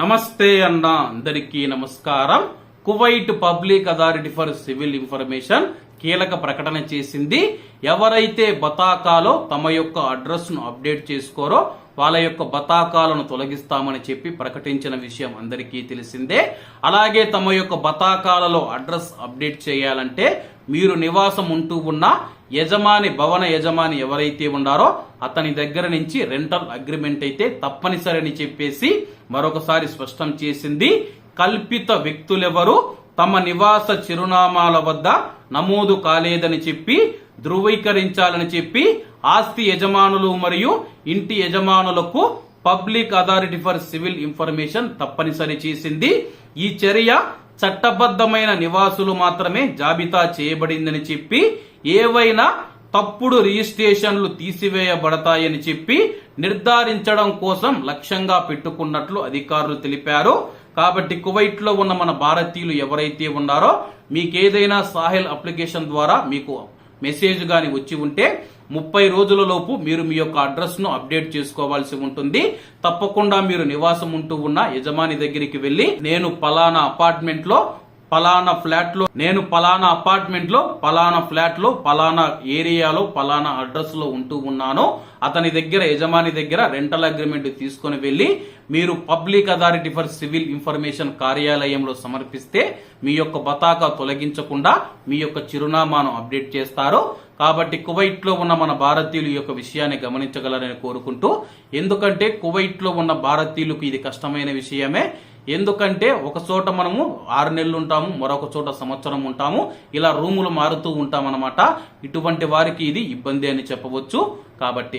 నమస్తే అన్న అందరికీ నమస్కారం. Kuwait public authority for civil information కీలక ప్రకటన చేసింది. ఎవరైతే బతాకాలో తమ యొక్క అడ్రస్ను అప్డేట్ చేసుకోరో వాళ్ళ యొక్క బతాకాలను తొలగిస్తామని చెప్పి ప్రకటించిన విషయం అందరికీ తెలిసిందే. అలాగే తమ యొక్క బతాకాలలో అడ్రస్ అప్డేట్ చేయాలంటే మీరు నివాసం ఉంటూ ఉన్న యజమాని భవన యజమాని ఎవరైతే ఉన్నారో అతని దగ్గర నుంచి రెంటల్ అగ్రిమెంట్ అయితే తప్పనిసరి అని చెప్పేసి మరొకసారి స్పష్టం చేసింది. కల్పిత వ్యక్తులెవరు? తమ నివాస చిరునామాల వద్ద నమోదు కాలేదని చెప్పి ధృవీకరించాలని చెప్పి ఆస్తి యజమానులు మరియు ఇంటి యజమానులకు public authority for civil information తప్పనిసరి చేసింది. ఈ చర్య చట్టబద్ధమైన నివాసులు మాత్రమే జాబితా చేయబడిందని చెప్పి ఏవైనా తప్పుడు రిజిస్ట్రేషన్లు తీసివేయబడతాయని చెప్పి నిర్ధారించడం కోసం లక్ష్యంగా పెట్టుకున్నట్లు అధికారులు తెలిపారు. కాబట్టి కువైట్లో ఉన్న మన భారతీయులు ఎవరైతే ఉన్నారో మీకేదైనా సాహిల్ అప్లికేషన్ ద్వారా మీకు మెసేజ్ గాని వచ్చి ఉంటే ముప్పై రోజులలోపు మీరు మీ యొక్క అడ్రస్ను అప్డేట్ చేసుకోవాల్సి ఉంటుంది. తప్పకుండా మీరు నివాసం ఉంటూ ఉన్న యజమాని దగ్గరికి వెళ్ళి నేను పలానా అపార్ట్మెంట్లో పలానా ఫ్లాట్లో నేను పలానా అపార్ట్మెంట్లో పలానా ఫ్లాట్లో పలానా ఏరియాలో పలానా అడ్రస్లో ఉంటూ ఉన్నాను. అతని దగ్గర యజమాని దగ్గర రెంటల్ అగ్రిమెంట్ తీసుకొని వెళ్ళి మీరు public authority for civil information కార్యాలయంలో సమర్పిస్తే మీ యొక్క బతాకా తొలగించకుండా మీ యొక్క చిరునామాను అప్డేట్ చేస్తారు. కాబట్టి కువైట్లో ఉన్న మన భారతీయులు ఈ యొక్క విషయాన్ని గమనించగలరని కోరుకుంటూ ఎందుకంటే కువైట్లో ఉన్న భారతీయులకు ఇది కష్టమైన విషయమే. ఎందుకంటే ఒక చోట మనము ఆరు నెలలు ఉంటాము మరొక చోట సంవత్సరం ఉంటాము ఇలా రూములు మారుతూ ఉంటామన్నమాట. ఇటువంటి వారికి ఇది ఇబ్బంది అని చెప్పవచ్చు. కాబట్టి